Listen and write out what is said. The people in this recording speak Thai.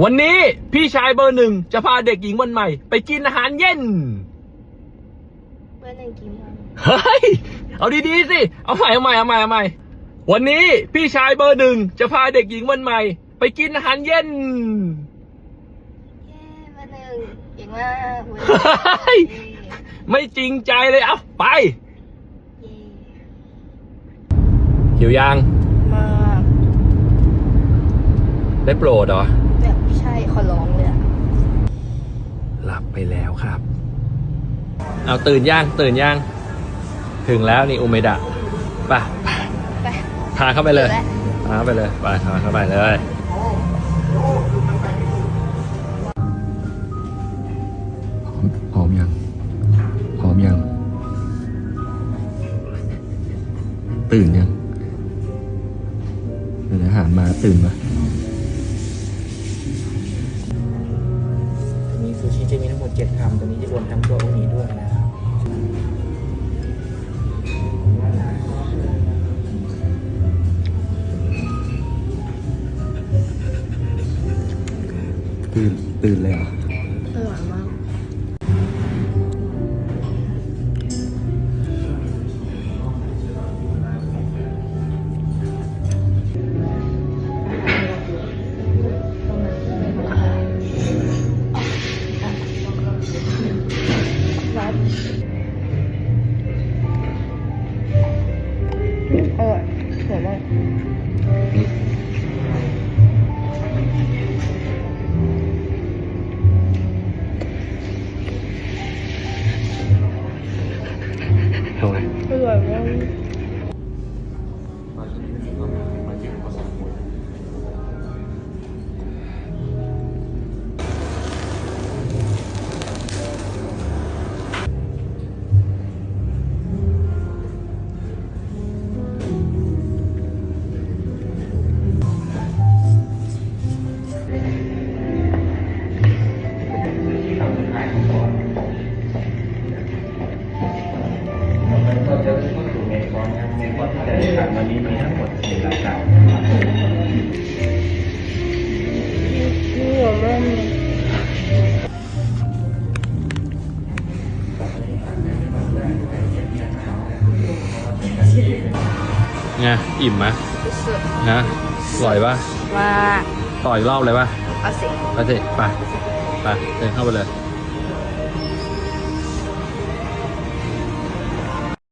วันนี้พี่ชายเบอร์หนึ่งจะพาเด็กหญิงวันใหม่ ไปกินอาหารเย็น เบอร์หนึ่งกี่โมงเฮ้ย เอาดีๆสิ เอาใหม่เอาใหม่เอาใหม่เอาใหม่วันนี้พี่ชายเบอร์หนึ่งจะพาเด็กหญิงวันใหม่ ไปกินอาหารเย็น เย้เบอร์หนึ่งเก่งมากเบอร์หเฮ้ยนึ่งไม่จริงใจเลยเอาไปเย้หิวยางมากได้โปรดเหรอแบบใช่ ขอร้องเลยอะหลับไปแล้วครับ เอาตื่นย่างตื่นย่าง ถึงแล้วนี่อุเมดะไปไปพาเข้าไปเลยถึงแล้วพาเข้าไปเลยไปพาเข้าไปเลยพร้อมยังพร้อมยัง ตื่นยังเดี๋ยวอาหารมาตื่นมา ชิจะมีทั้งหมด7คำตัวนี้จะรวมทั้งตัวอุนิด้วยนะครับตื่นตื่นเลยเหรอ อร่อยมาก คอนแต่ละคำวันนี้มีทั้งหมดสี่รายการนี่หัวแม่เนี่ยไงอิ่มไหมสุดนะอร่อยปะว่าต่ออีกรอบเลยปะเอาสิไปสิไปไปเดินเข้าไปเลย